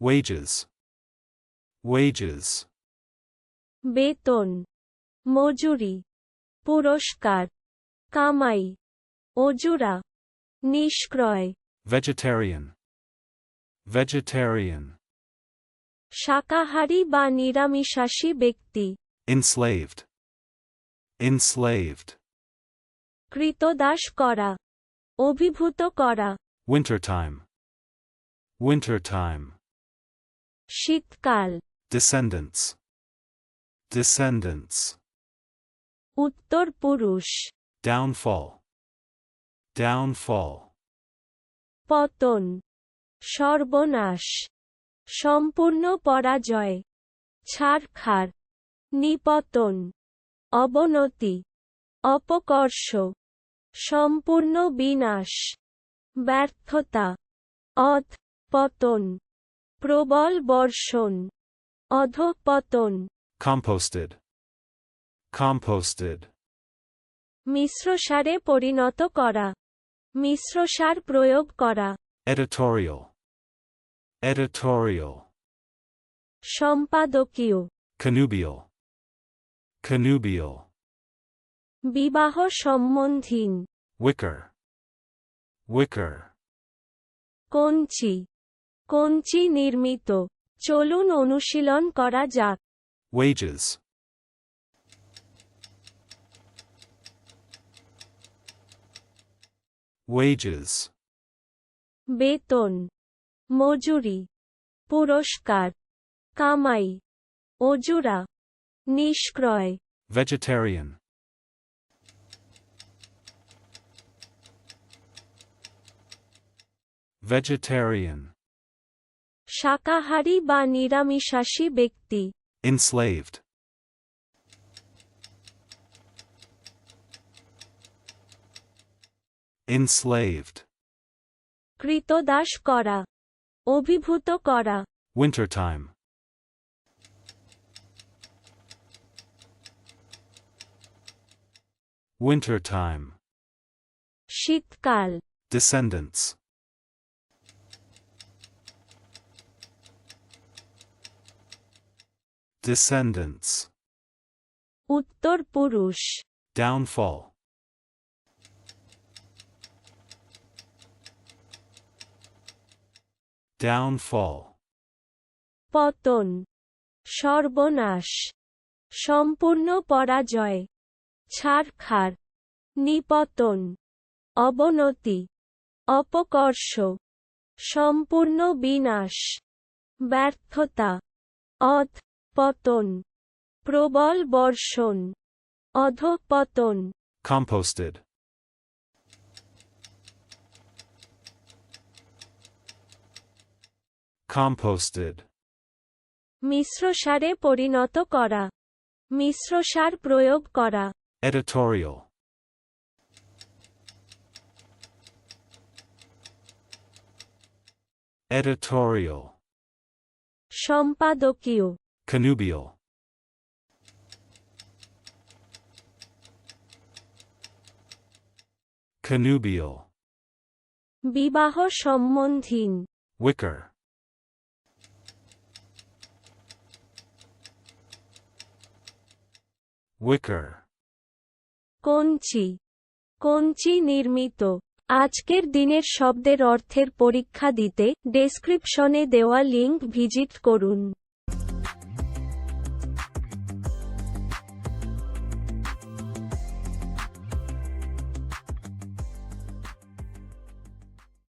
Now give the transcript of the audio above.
wages, wages, বেতন মজুরি পুরস্কার কামাই অজুরা নিষ্ক্রয় vegetarian, vegetarian, শাকাহারী বা নিরামিষাশী ব্যক্তি enslaved, enslaved, কৃতদাস করা অভিভূত করা wintertime, wintertime, শীতকাল descendants, descendants, উত্তর পুরুষ downfall, downfall, পতন সর্বনাশ সম্পূর্ণ পরাজয় ছাড়খাড় নিপতন অবনতি অপকর্ষ সম্পূর্ণ বিনাশ ব্যর্থতা অধ পতন প্রবল বর্ষণ অধপতন কম্পোস্টেড কম্পোস্টেড মিশ্র সারে পরিণত করা মিশ্র সার প্রয়োগ করা। এডিটোরিয়াল এডিটোরিয়াল সম্পাদকীয়। কনুবিয় কনুবিয় বিবাহ সম্বন্ধীন। Weaker weaker কঞ্চি। কঞ্চি নির্মিত? চলুন অনুশীলন করা যাক। Wages, wages, বেতন। মজুরি। পুরস্কার। কামাই। অজুরা। নিষ্ক্রয়। Vegetarian, vegetarian, শাকাহারী বা নিরামিষাশী ব্যক্তি enslaved, enslaved, কৃতদাস করা অভিভূত করা wintertime, wintertime, শীতকাল descendants, descendants, উত্তর পুরুষ। Downfall, downfall, পতন। সর্বনাশ। সম্পূর্ণ পরাজয়। ছাড়খাড় নিপতন। অবনতি। অপকর্ষ। সম্পূর্ণ বিনাশ। ব্যর্থতা। অধ। পতন প্রবল বর্ষণ অধপতন। Composted, composted, মিশ্রসারে পরিণত করা মিশ্র সার প্রয়োগ করা। Editorial, editorial, সম্পাদকীয়। Connubial, connubial, বিবাহ সম্বন্ধীন। Wicker, wicker, কঞ্চি। কঞ্চি নির্মিত। আজকের দিনের শব্দের অর্থের পরীক্ষা দিতে ডেসক্রিপশনে দেওয়া লিংক ভিজিট করুন।